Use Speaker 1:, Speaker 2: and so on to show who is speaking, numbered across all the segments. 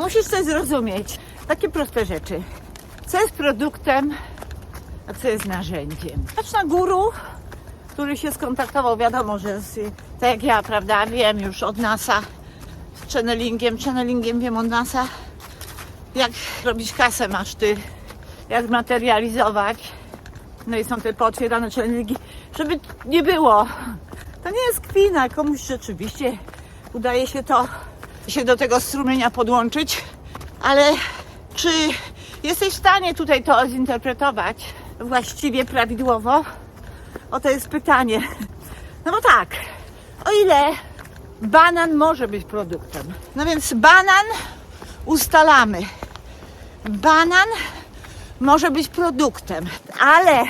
Speaker 1: musisz coś zrozumieć. Takie proste rzeczy. Co jest produktem, a co jest narzędziem. Patrz na guru, który się skontaktował, wiadomo, że z, tak jak ja, prawda, wiem już od NASA z channelingiem, channelingiem wiem od NASA, jak robić kasę masz ty, jak materializować. No i są te pootwierane channelingi, żeby nie było. To nie jest kpina, komuś rzeczywiście udaje się to, się do tego strumienia podłączyć, ale czy jesteś w stanie tutaj to zinterpretować właściwie, prawidłowo? O to jest pytanie. No bo tak, o ile banan może być produktem. No więc banan ustalamy. Banan może być produktem, ale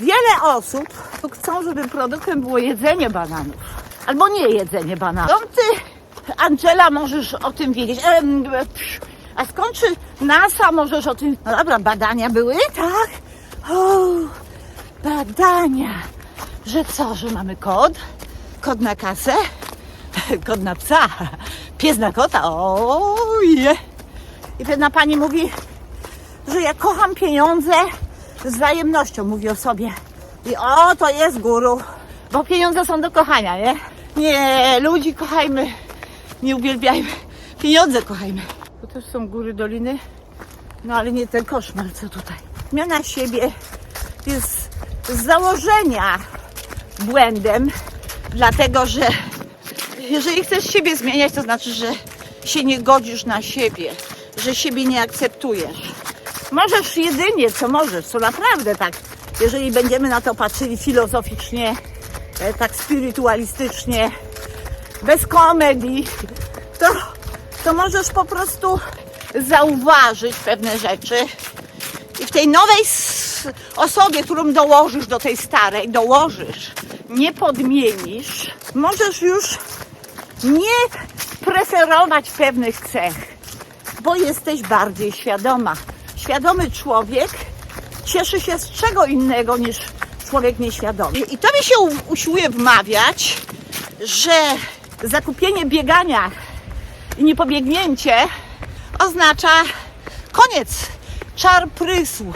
Speaker 1: wiele osób chcą, żeby produktem było jedzenie bananów. Albo nie jedzenie bananów. Ty, Angela, możesz o tym wiedzieć. Psz, A skąd czy NASA możesz o tym... No dobra, badania były, tak? O, badania. Że co, że mamy kod? Kod na kasę? Kod na psa? Pies na kota? Oje! I pewna pani mówi, że ja kocham pieniądze z wzajemnością, mówi o sobie. I o, to jest guru, bo pieniądze są do kochania, nie? Nie, ludzi kochajmy, nie uwielbiajmy, pieniądze kochajmy. To też są góry doliny, no ale nie ten koszmar, co tutaj. Zmiana siebie jest z założenia błędem, dlatego że jeżeli chcesz siebie zmieniać, to znaczy, że się nie godzisz na siebie, że siebie nie akceptujesz. Możesz jedynie, co możesz, co naprawdę tak, jeżeli będziemy na to patrzyli filozoficznie, e, tak spirytualistycznie, bez komedii, to, to możesz po prostu zauważyć pewne rzeczy i w tej nowej osobie, którą dołożysz do tej starej, dołożysz, nie podmienisz, możesz już nie preferować pewnych cech, bo jesteś bardziej świadoma. Świadomy człowiek cieszy się z czego innego niż człowiek nieświadomy. I to mi się usiłuje wmawiać, że zakupienie biegania i niepobiegnięcie oznacza koniec, czar prysł.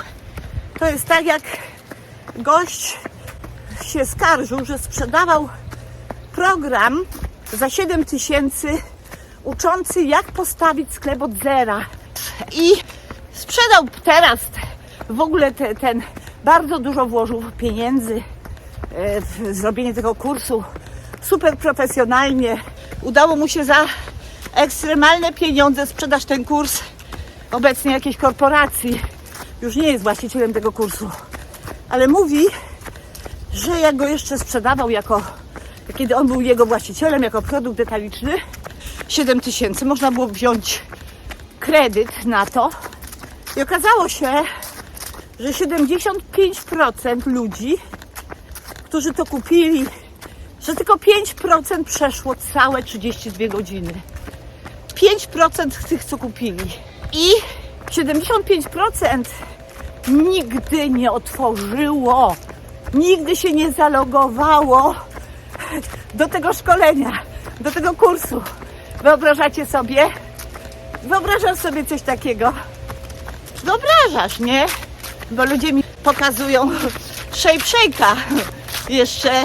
Speaker 1: To jest tak jak gość się skarżył, że sprzedawał program za 7 tysięcy uczący jak postawić sklep od zera. I sprzedał teraz w ogóle te, ten, bardzo dużo włożył pieniędzy e, w zrobienie tego kursu super profesjonalnie. Udało mu się za ekstremalne pieniądze sprzedać ten kurs obecnie jakiejś korporacji. Już nie jest właścicielem tego kursu. Ale mówi, że jak go jeszcze sprzedawał jako, kiedy on był jego właścicielem, jako produkt detaliczny, 7 tysięcy, można było wziąć kredyt na to. I okazało się, że 75% ludzi, którzy to kupili, że tylko 5% przeszło całe 32 godziny. 5% tych, co kupili. I 75% nigdy nie otworzyło, nigdy się nie zalogowało do tego szkolenia, do tego kursu. Wyobrażacie sobie? Wyobrażasz sobie coś takiego? Wyobrażasz, nie? Bo ludzie mi pokazują shape jeszcze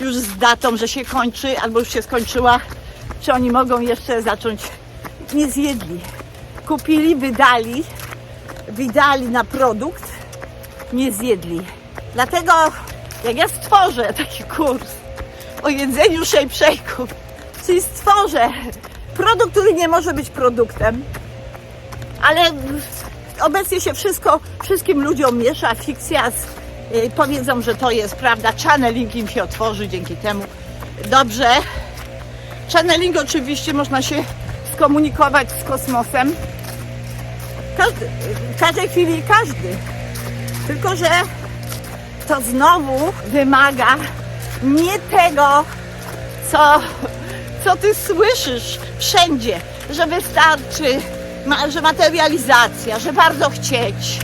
Speaker 1: już z datą, że się kończy albo już się skończyła. Czy oni mogą jeszcze zacząć? Nie zjedli. Kupili, wydali, wydali na produkt, nie zjedli. Dlatego jak ja stworzę taki kurs o jedzeniu shake'ów, czyli stworzę produkt, który nie może być produktem, ale obecnie się wszystko, wszystkim ludziom miesza, fikcja z, powiedzą, że to jest prawda, channeling im się otworzy dzięki temu. Dobrze. Channeling oczywiście można się skomunikować z kosmosem. Każdy, w każdej chwili każdy. Tylko, że to znowu wymaga nie tego, co, co ty słyszysz wszędzie, że wystarczy, że materializacja, że bardzo chcieć.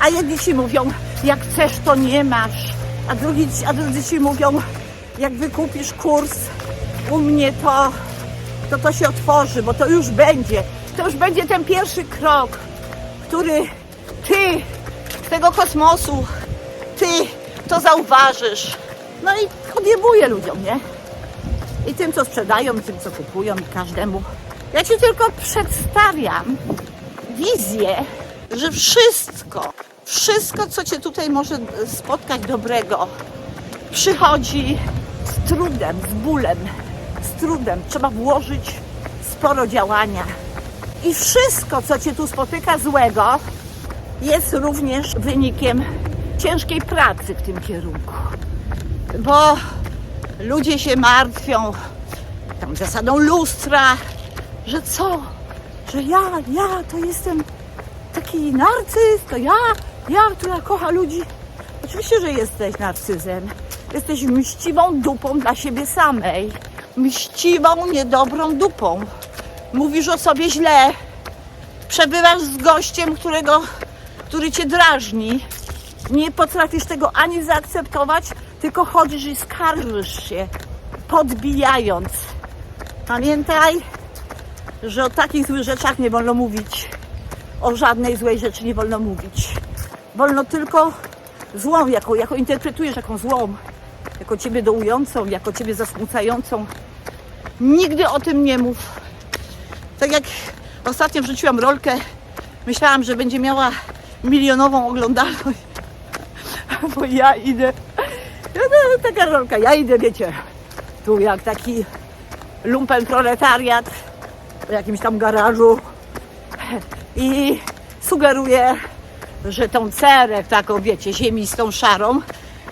Speaker 1: A jedni ci mówią, jak chcesz, to nie masz. A, drugi, a drudzy ci mówią, jak wykupisz kurs u mnie, to, to to się otworzy, bo to już będzie. to już będzie ten pierwszy krok, który ty z tego kosmosu, ty to zauważysz. No i odjebuje ludziom, nie? I tym, co sprzedają, i tym, co kupują, i każdemu. Ja ci tylko przedstawiam wizję, że wszystko, wszystko, co cię tutaj może spotkać dobrego, przychodzi z trudem, z bólem, z trudem. Trzeba włożyć sporo działania. I wszystko, co cię tu spotyka złego, jest również wynikiem ciężkiej pracy w tym kierunku. Bo ludzie się martwią tą zasadą lustra, że co? Że ja, ja to jestem taki narcyz, to ja, ja, która kocha ludzi. Oczywiście, że jesteś narcyzem. Jesteś mściwą dupą dla siebie samej. Mściwą, niedobrą dupą. Mówisz o sobie źle. Przebywasz z gościem, którego, który cię drażni. Nie potrafisz tego ani zaakceptować, tylko chodzisz i skarżysz się, podbijając. Pamiętaj, że o takich złych rzeczach nie wolno mówić. O żadnej złej rzeczy nie wolno mówić. Wolno tylko złą, jako interpretujesz jaką złą, jako ciebie dołującą, jako ciebie zasmucającą. Nigdy o tym nie mów. Tak jak ostatnio wrzuciłam rolkę, myślałam, że będzie miała milionową oglądalność. Bo ja idę, no, taka rolka, ja idę, wiecie, tu jak taki lumpen proletariat w jakimś tam garażu i sugeruję, że tą cerę taką, wiecie, ziemistą, szarą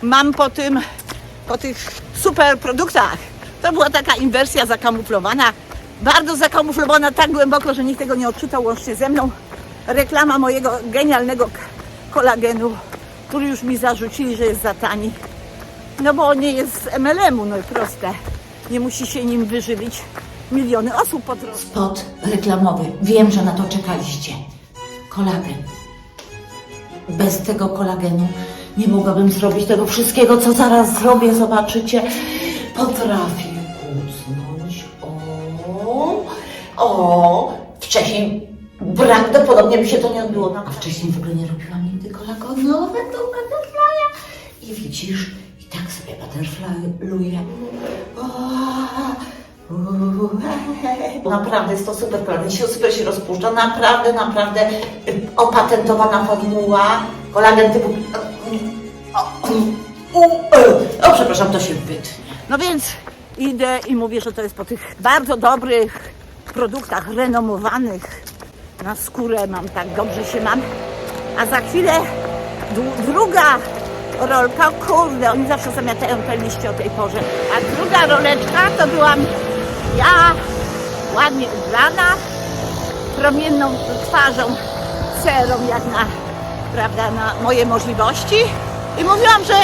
Speaker 1: mam po tym, po tych super produktach. To była taka inwersja zakamuflowana, bardzo zakamuflowana tak głęboko, że nikt tego nie odczytał łącznie ze mną. Reklama mojego genialnego kolagenu, który już mi zarzucili, że jest za tani. No bo on nie jest z MLM-u, no i proste. Nie musi się nim wyżywić miliony osób po drodze.
Speaker 2: Spot reklamowy. Wiem, że na to czekaliście. Kolagen. Bez tego kolagenu nie mogłabym zrobić tego wszystkiego, co zaraz zrobię. Zobaczycie. Potrafię kucnąć. O, o. Wcześniej prawdopodobnie by się to nie odbyło. A wcześniej w ogóle nie robiłam nigdy kolagenowego butterfly'a. I widzisz, i tak sobie butterfly'uję. Naprawdę jest to super kolagen, się super się rozpuszcza, naprawdę, naprawdę y, opatentowana formuła, kolagen typu... O, u, y, o, przepraszam, to się wytnie.
Speaker 1: No więc idę i mówię, że to jest po tych bardzo dobrych produktach, renomowanych. Na skórę mam tak dobrze się mam. A za chwilę dru- druga rolka, kurde, oni zawsze zamiatają te liście o tej porze. A druga roleczka to byłam ja, ładnie ubrana, promienną twarzą, cerą jak na, prawda, na moje możliwości. I mówiłam, że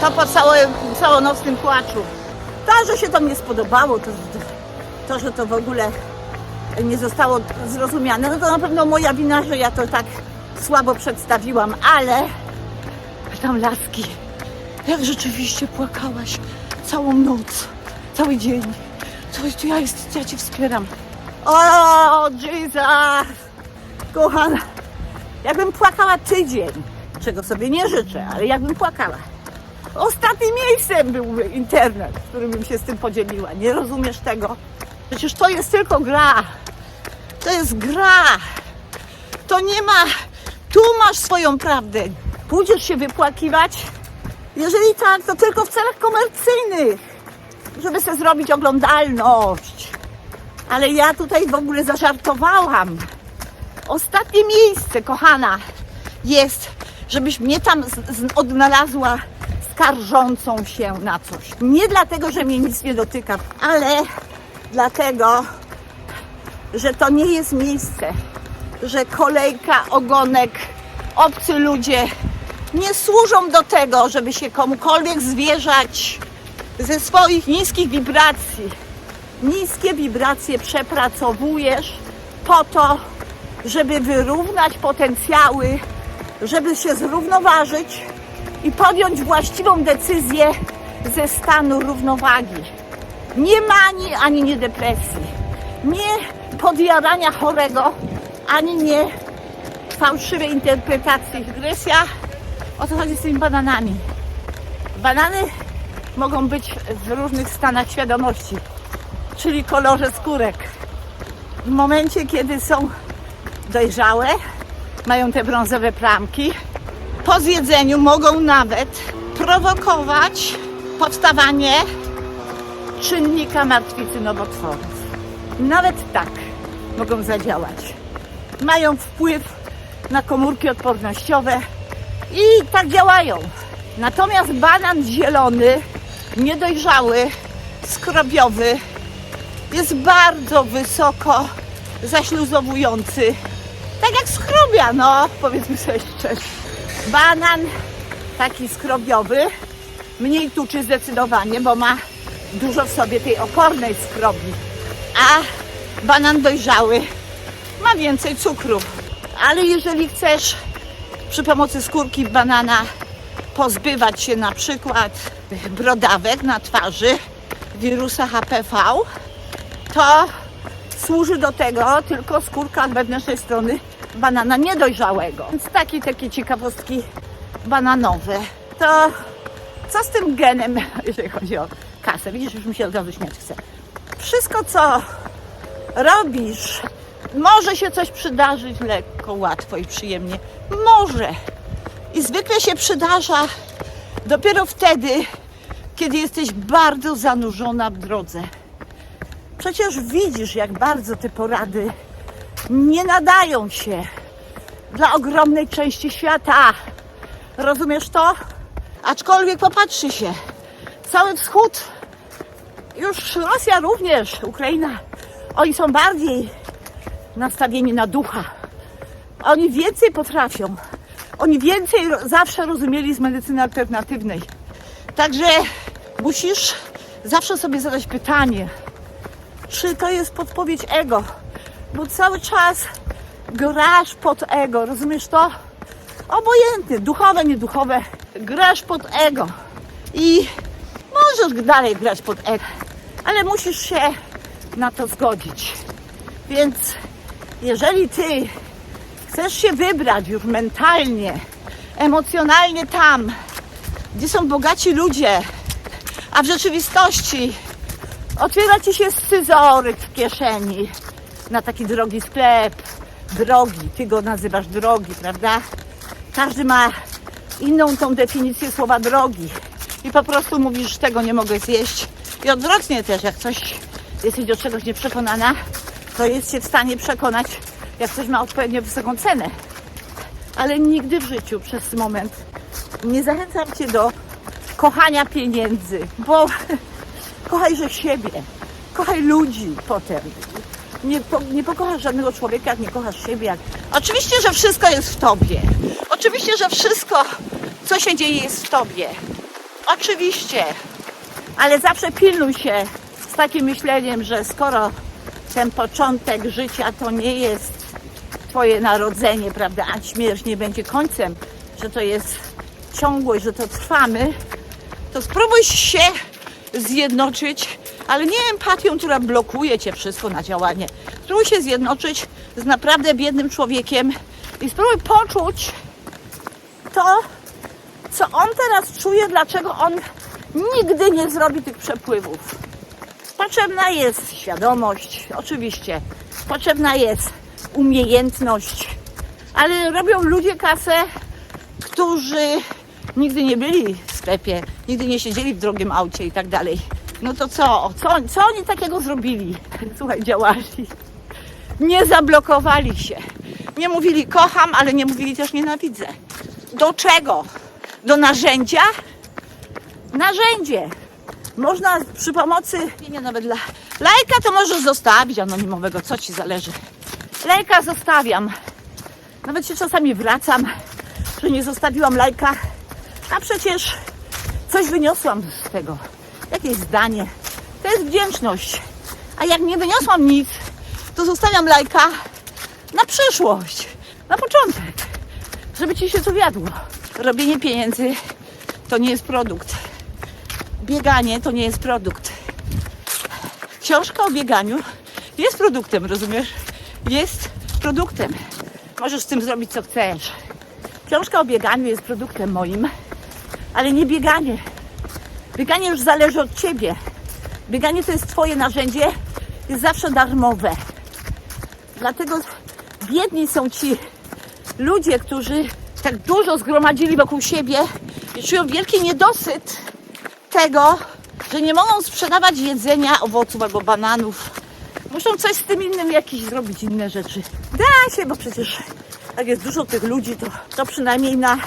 Speaker 1: to po całym, całonocnym płaczu. To, że się to nie spodobało, to, to, że to w ogóle nie zostało zrozumiane, no to na pewno moja wina, że ja to tak słabo przedstawiłam, ale tam laski, jak rzeczywiście płakałaś całą noc, cały dzień. To, to ja, jest, ja Cię wspieram. O, Jesus! Kochana, jakbym płakała tydzień, czego sobie nie życzę, ale jakbym płakała. Ostatnim miejscem byłby internet, w którym bym się z tym podzieliła. Nie rozumiesz tego? Przecież to jest tylko gra. To jest gra. To nie ma. Tu masz swoją prawdę. Pójdziesz się wypłakiwać. Jeżeli tak, to tylko w celach komercyjnych, żeby sobie zrobić oglądalność. Ale ja tutaj w ogóle zażartowałam. Ostatnie miejsce, kochana, jest, żebyś mnie tam z, z, odnalazła skarżącą się na coś. Nie dlatego, że mnie nic nie dotyka, ale dlatego, że to nie jest miejsce, że kolejka, ogonek, obcy ludzie nie służą do tego, żeby się komukolwiek zwierzać ze swoich niskich wibracji. Niskie wibracje przepracowujesz po to, żeby wyrównać potencjały, żeby się zrównoważyć i podjąć właściwą decyzję ze stanu równowagi. Nie mani ani nie depresji. Nie podjarania chorego, ani nie fałszywej interpretacji. Gresja, o co chodzi z tymi bananami? Banany mogą być w różnych stanach świadomości, czyli kolorze skórek. W momencie, kiedy są dojrzałe, mają te brązowe plamki, po zjedzeniu mogą nawet prowokować powstawanie czynnika martwicy nowotworów. Nawet tak mogą zadziałać. Mają wpływ na komórki odpornościowe i tak działają. Natomiast banan zielony, niedojrzały, skrobiowy jest bardzo wysoko zaśluzowujący. Tak jak skrobia, no powiedzmy sobie szczerze. Banan taki skrobiowy mniej tuczy zdecydowanie, bo ma dużo w sobie tej opornej skrobi. A banan dojrzały ma więcej cukru. Ale jeżeli chcesz przy pomocy skórki banana pozbywać się na przykład brodawek na twarzy wirusa HPV, to służy do tego tylko skórka wewnętrznej strony banana niedojrzałego. Więc takie, takie ciekawostki bananowe. To co z tym genem, jeżeli chodzi o kasę? Widzisz, już mi się od razu śmiać chce. Wszystko, co robisz, może się coś przydarzyć lekko, łatwo i przyjemnie. Może. I zwykle się przydarza dopiero wtedy, kiedy jesteś bardzo zanurzona w drodze. Przecież widzisz, jak bardzo te porady nie nadają się dla ogromnej części świata. Rozumiesz to? Aczkolwiek popatrzy się, cały wschód, już Rosja również, Ukraina, oni są bardziej nastawieni na ducha. Oni więcej potrafią. Oni więcej zawsze rozumieli z medycyny alternatywnej. Także musisz zawsze sobie zadać pytanie, czy to jest podpowiedź ego, bo cały czas grasz pod ego, rozumiesz to? Obojętnie, duchowe, nieduchowe, grasz pod ego i możesz dalej grać pod ego, ale musisz się na to zgodzić. Więc jeżeli ty chcesz się wybrać już mentalnie, emocjonalnie tam, gdzie są bogaci ludzie, a w rzeczywistości otwiera ci się scyzoryk w kieszeni na taki drogi sklep. Drogi, ty go nazywasz drogi, prawda? Każdy ma inną tą definicję słowa drogi. I po prostu mówisz, że tego nie mogę zjeść. I odwrotnie też, jak coś jesteś do czegoś nieprzekonana, to jest się w stanie przekonać, jak coś ma odpowiednio wysoką cenę. Ale nigdy w życiu przez moment nie zachęcam Cię do kochania pieniędzy, bo kochajże siebie, kochaj ludzi potem. Nie, po, nie pokochasz żadnego człowieka, jak nie kochasz siebie. Jak... Oczywiście, że wszystko jest w Tobie. Oczywiście, że wszystko, co się dzieje, jest w Tobie. Oczywiście. Ale zawsze pilnuj się z takim myśleniem, że skoro ten początek życia to nie jest Twoje narodzenie, prawda, a śmierć nie będzie końcem, że to jest ciągłość, że to trwamy, to spróbuj się zjednoczyć, ale nie empatią, która blokuje Cię wszystko na działanie. Spróbuj się zjednoczyć z naprawdę biednym człowiekiem i spróbuj poczuć to, co on teraz czuje, dlaczego on nigdy nie zrobi tych przepływów. Potrzebna jest świadomość, oczywiście. Potrzebna jest umiejętność, ale robią ludzie kasę, którzy nigdy nie byli w sklepie, nigdy nie siedzieli w drogim aucie i tak dalej. No to co? Co, co oni takiego zrobili? Słuchaj, działali. Nie zablokowali się. Nie mówili kocham, ale nie mówili też nienawidzę. Do czego? Do narzędzia? Narzędzie. Można przy pomocy, nie nawet dla lajka to możesz zostawić anonimowego, co ci zależy. Lajka zostawiam. Nawet się czasami wracam, że nie zostawiłam lajka, a przecież coś wyniosłam z tego. Jakieś zdanie. To jest wdzięczność. A jak nie wyniosłam nic, to zostawiam lajka na przyszłość, na początek, żeby ci się to wiadło. Robienie pieniędzy to nie jest produkt. Bieganie to nie jest produkt. Książka o bieganiu jest produktem, rozumiesz? Jest produktem. Możesz z tym zrobić co chcesz. Książka o bieganiu jest produktem moim, ale nie bieganie. Bieganie już zależy od ciebie. Bieganie to jest twoje narzędzie, jest zawsze darmowe. Dlatego biedni są ci ludzie, którzy tak dużo zgromadzili wokół siebie i czują wielki niedosyt tego, że nie mogą sprzedawać jedzenia, owoców albo bananów. Muszą coś z tym innym jakieś zrobić, inne rzeczy. Da się, bo przecież jak jest dużo tych ludzi, to, to przynajmniej na,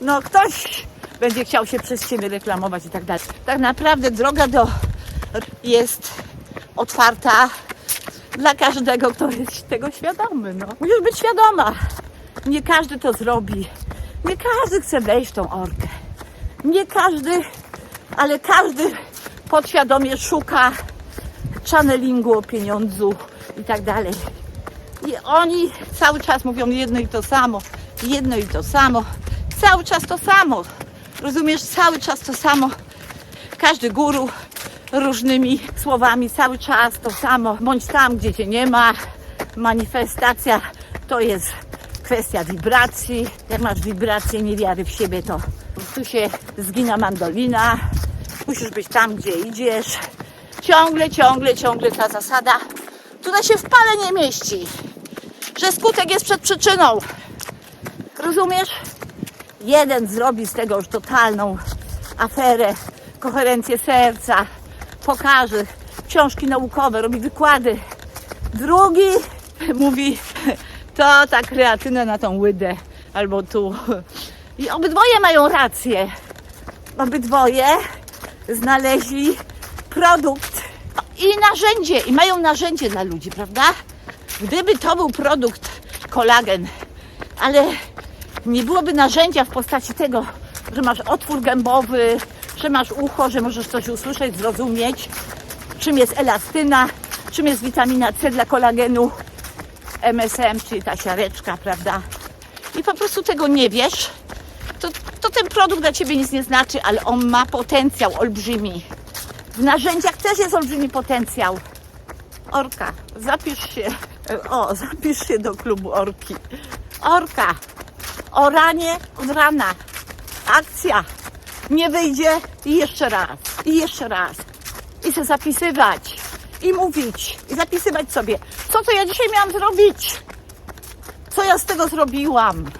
Speaker 1: no ktoś będzie chciał się przez Ciebie reklamować i tak dalej. Tak naprawdę droga do jest otwarta dla każdego, kto jest tego świadomy. No. Musisz być świadoma. Nie każdy to zrobi. Nie każdy chce wejść w tą orkę. Nie każdy, ale każdy podświadomie szuka channelingu o pieniądzu i tak dalej. I oni cały czas mówią jedno i to samo, jedno i to samo, cały czas to samo. Rozumiesz, cały czas to samo. Każdy guru różnymi słowami, cały czas to samo. Bądź tam, gdzie cię nie ma. Manifestacja to jest kwestia wibracji. Jak masz wibrację niewiary w siebie, to tu się zgina mandolina. Musisz być tam, gdzie idziesz. Ciągle, ciągle, ciągle ta zasada. Tutaj się w pale nie mieści. Że skutek jest przed przyczyną. Rozumiesz? Jeden zrobi z tego już totalną aferę, koherencję serca, pokaże książki naukowe, robi wykłady. Drugi mówi, to ta kreatyna na tą łydę, albo tu. I obydwoje mają rację. Obydwoje znaleźli produkt i narzędzie, i mają narzędzie dla ludzi, prawda? Gdyby to był produkt kolagen, ale nie byłoby narzędzia w postaci tego, że masz otwór gębowy, że masz ucho, że możesz coś usłyszeć, zrozumieć, czym jest elastyna, czym jest witamina C dla kolagenu, MSM, czyli ta siareczka, prawda? I po prostu tego nie wiesz, to, to ten produkt dla Ciebie nic nie znaczy, ale on ma potencjał olbrzymi. W narzędziach też jest olbrzymi potencjał. Orka, zapisz się, o, zapisz się do klubu Orki. Orka, oranie od rana, akcja, nie wyjdzie i jeszcze raz, i jeszcze raz. I chcę zapisywać, i mówić, i zapisywać sobie, co to ja dzisiaj miałam zrobić, co ja z tego zrobiłam.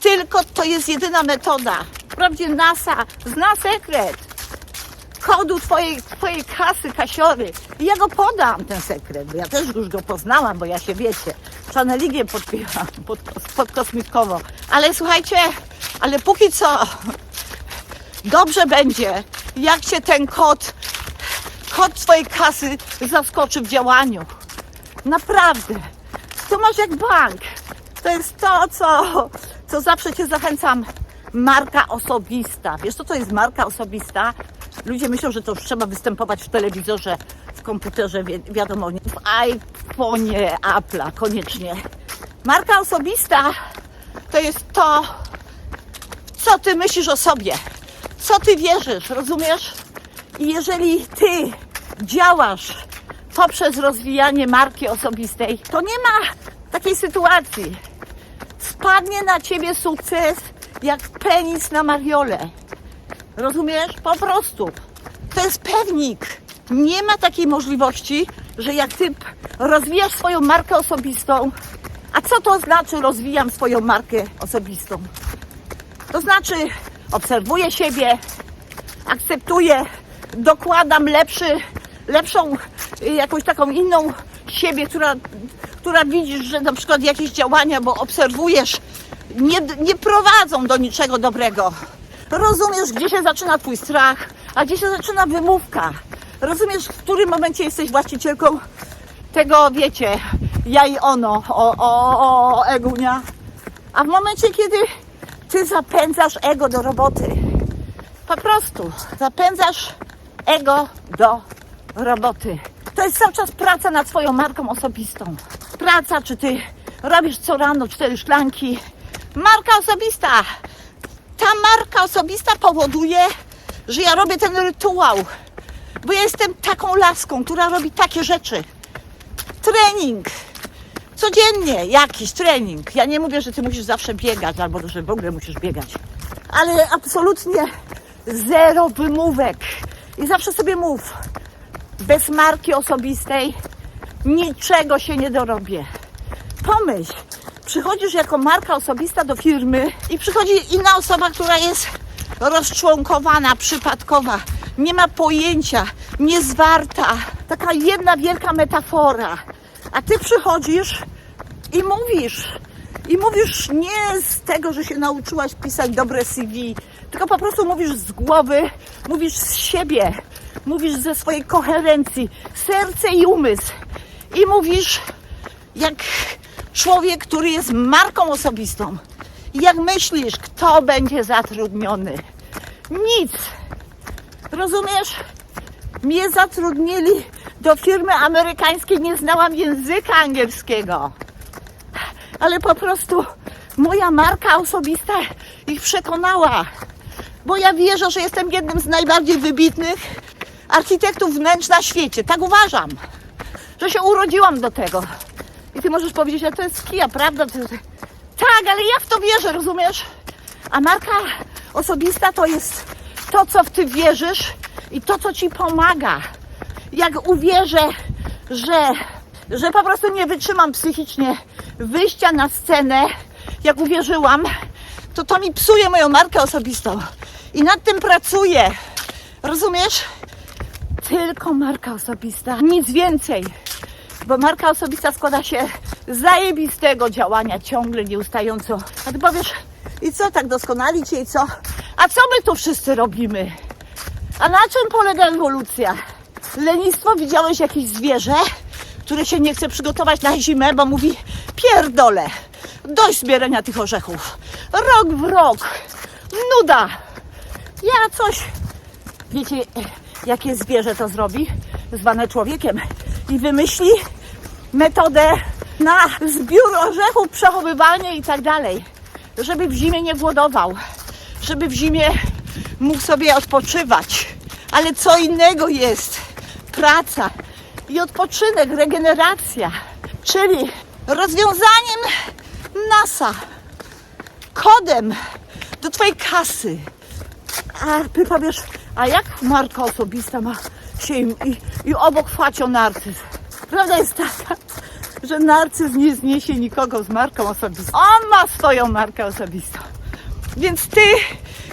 Speaker 1: Tylko to jest jedyna metoda. Wprawdzie NASA zna sekret kodu twojej, twojej kasy, kasiory. I ja go podam, ten sekret, bo ja też już go poznałam, bo ja się wiecie, channeligiem podpieram pod, podkosmitkowo. Ale słuchajcie, ale póki co dobrze będzie, jak cię ten kod, kod twojej kasy zaskoczy w działaniu. Naprawdę. To masz jak bank. To jest to, co, co zawsze cię zachęcam. Marka osobista. Wiesz, co to jest marka osobista? Ludzie myślą, że to już trzeba występować w telewizorze, w komputerze, wi- wiadomo, nie, w iPhone'ie Apple'a, koniecznie. Marka osobista to jest to, co ty myślisz o sobie, co ty wierzysz, rozumiesz? I jeżeli ty działasz poprzez rozwijanie marki osobistej, to nie ma takiej sytuacji. Spadnie na ciebie sukces jak penis na mariole. Rozumiesz? Po prostu. To jest pewnik. Nie ma takiej możliwości, że jak ty rozwijasz swoją markę osobistą, a co to znaczy rozwijam swoją markę osobistą? To znaczy obserwuję siebie, akceptuję, dokładam lepszy, lepszą, y, jakąś taką inną siebie, która, która widzisz, że na przykład jakieś działania, bo obserwujesz, nie, nie prowadzą do niczego dobrego. Rozumiesz, gdzie się zaczyna twój strach, a gdzie się zaczyna wymówka. Rozumiesz, w którym momencie jesteś właścicielką tego, wiecie, ja i ono, o, o, o, egunia. A w momencie, kiedy ty zapędzasz ego do roboty, po prostu zapędzasz ego do roboty. To jest cały czas praca nad swoją marką osobistą. Praca, czy ty robisz co rano cztery szklanki. Marka osobista. Ta marka osobista powoduje, że ja robię ten rytuał. Bo ja jestem taką laską, która robi takie rzeczy. trening. Codziennie jakiś trening. Ja nie mówię, że ty musisz zawsze biegać, albo że w ogóle musisz biegać. Ale absolutnie zero wymówek. I zawsze sobie mów, bez marki osobistej niczego się nie dorobię. Pomyśl, przychodzisz jako marka osobista do firmy i przychodzi inna osoba, która jest rozczłonkowana, przypadkowa, nie ma pojęcia, niezwarta, taka jedna wielka metafora. A ty przychodzisz i mówisz, i mówisz nie z tego, że się nauczyłaś pisać dobre CV, tylko po prostu mówisz z głowy, mówisz z siebie, mówisz ze swojej koherencji, serce i umysł. I mówisz jak człowiek, który jest marką osobistą. Jak myślisz, kto będzie zatrudniony? Nic. Rozumiesz? Mnie zatrudnili do firmy amerykańskiej, nie znałam języka angielskiego. Ale po prostu moja marka osobista ich przekonała. Bo ja wierzę, że jestem jednym z najbardziej wybitnych architektów wnętrz na świecie. Tak uważam że się urodziłam do tego. Możesz powiedzieć, że to jest kija, prawda? Tak, ale ja w to wierzę, rozumiesz? A marka osobista to jest to, co w ty wierzysz i to, co ci pomaga. Jak uwierzę, że, że po prostu nie wytrzymam psychicznie wyjścia na scenę, jak uwierzyłam, to to mi psuje moją markę osobistą. I nad tym pracuję. Rozumiesz? tylko marka osobista, nic więcej. Bo marka osobista składa się z zajebistego działania ciągle, nieustająco. A ty powiesz, i co, tak doskonali cię i co? A co my tu wszyscy robimy? A na czym polega ewolucja? Lenistwo, widziałeś jakieś zwierzę, które się nie chce przygotować na zimę, bo mówi pierdolę, dość zbierania tych orzechów. Rok w rok, nuda. Ja coś Wiecie, jakie zwierzę to zrobi? Zwane człowiekiem. I wymyśli metodę na zbiór orzechów, przechowywanie i tak dalej. Żeby w zimie nie głodował. Żeby w zimie mógł sobie odpoczywać. Ale co innego jest praca i odpoczynek, regeneracja. Czyli rozwiązaniem NASA, kodem do Twojej kasy, a ty powiesz, a jak marka osobista ma się i, i, i obok facio narcyz? Prawda jest taka, że narcyz nie zniesie nikogo z marką osobistą. On ma swoją markę osobistą. Więc ty,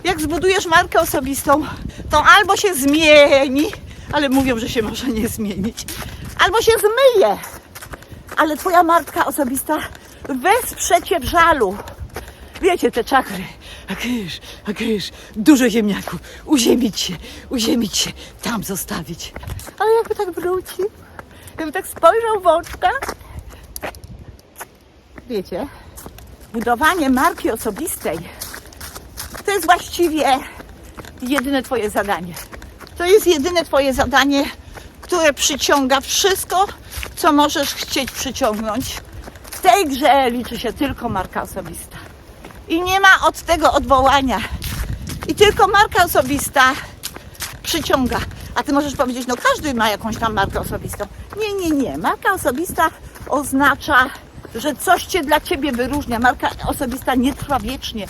Speaker 1: jak zbudujesz markę osobistą, to albo się zmieni, ale mówią, że się może nie zmienić, albo się zmyje. Ale twoja marka osobista wesprze cię w żalu. Wiecie, te czakry. A kysz, a kysz, dużo ziemniaków. Uziemić się, uziemić się, tam zostawić. Ale jakby tak wrócił, jakby tak spojrzał w oczka. Wiecie, budowanie marki osobistej to jest właściwie jedyne Twoje zadanie. To jest jedyne Twoje zadanie, które przyciąga wszystko, co możesz chcieć przyciągnąć. W tej grze liczy się tylko marka osobista. I nie ma od tego odwołania. I tylko marka osobista przyciąga. A ty możesz powiedzieć, no każdy ma jakąś tam markę osobistą. Nie, nie, nie. Marka osobista oznacza, że coś cię dla ciebie wyróżnia. Marka osobista nie trwa wiecznie.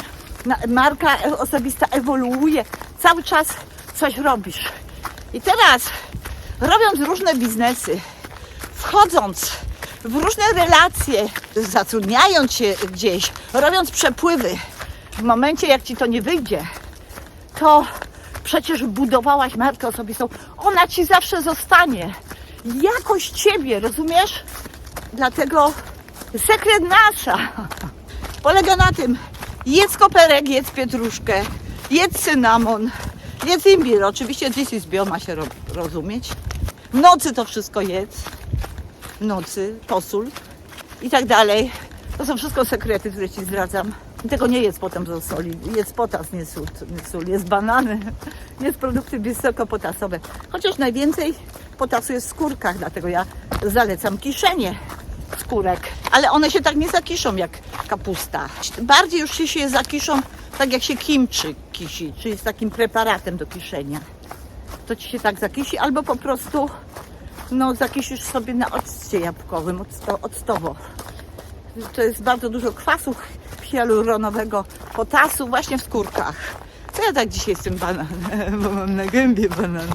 Speaker 1: Marka osobista ewoluuje. Cały czas coś robisz. I teraz, robiąc różne biznesy, wchodząc w różne relacje, zatrudniając się gdzieś, robiąc przepływy, w momencie jak ci to nie wyjdzie, to przecież budowałaś markę osobistą. Ona ci zawsze zostanie. Jakość ciebie, rozumiesz? Dlatego sekret nasza polega na tym, jedz koperek, jedz pietruszkę, jedz cynamon, jedz imbir. Oczywiście this is bio, ma się ro- rozumieć. W nocy to wszystko jedz w nocy, posól i tak dalej. To są wszystko sekrety, które Ci zdradzam. Tego nie jest potem z soli. Jest potas, nie sól, nie sól. Jest banany, jest produkty wysokopotasowe. Chociaż najwięcej potasu jest w skórkach, dlatego ja zalecam kiszenie skórek. Ale one się tak nie zakiszą jak kapusta. Bardziej już się, się zakiszą tak jak się kimczy kisi, czyli z takim preparatem do kiszenia. To Ci się tak zakisi albo po prostu no jakieś już sobie na occie jabłkowym, octo, octowo. To jest bardzo dużo kwasu hialuronowego, potasu właśnie w skórkach. Co ja tak dzisiaj tym bananem, bo mam na gębie banana.